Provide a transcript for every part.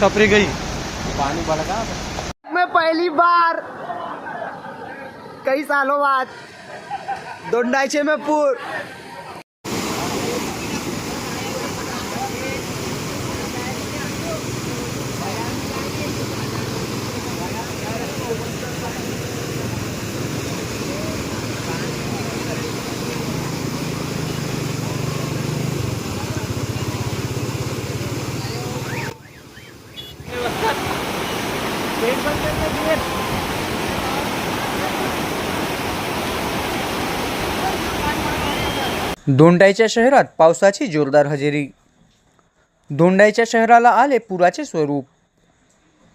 टपरी गई। पानी गया मैं पहली बार कई सालों बाद दोंडाइचे में पूर। दोंडाईच्या शहरात पावसाची जोरदार हजेरी. धोंडाईच्या शहराला आले पुराचे स्वरूप.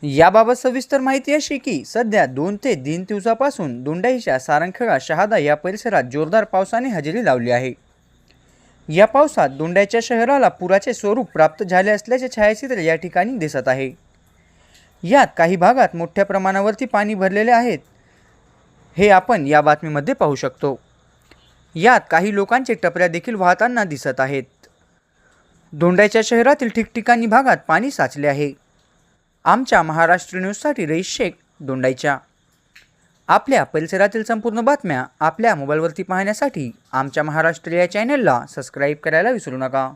याबाबत सविस्तर माहिती अशी की सध्या दोन ते तीन दिवसापासून दोंडाईच्या सारंगखेडा शहादा या परिसरात जोरदार पावसाने हजेरी लावली आहे. या पावसात दोंडाईच्या शहराला पुराचे स्वरूप प्राप्त झाले असल्याचे छायाचित्र या ठिकाणी दिसत आहे. यात काही भागात मोठ्या प्रमाणावरती पाणी भरलेले आहेत. हे आपण या बातमीमध्ये पाहू शकतो. यात काही लोकांचे टपऱ्या देखील वाहताना दिसत आहेत. दोंडाईच्या शहरातील ठिकठिकाणी भागात पाणी साचले आहे. आमच्या महाराष्ट्र न्यूजसाठी रईस शेख दोंडाईच्या आपल्या परिसरातील संपूर्ण बातम्या आपल्या मोबाईलवरती पाहण्यासाठी आमच्या महाराष्ट्र या चॅनलला सबस्क्राईब करायला विसरू नका.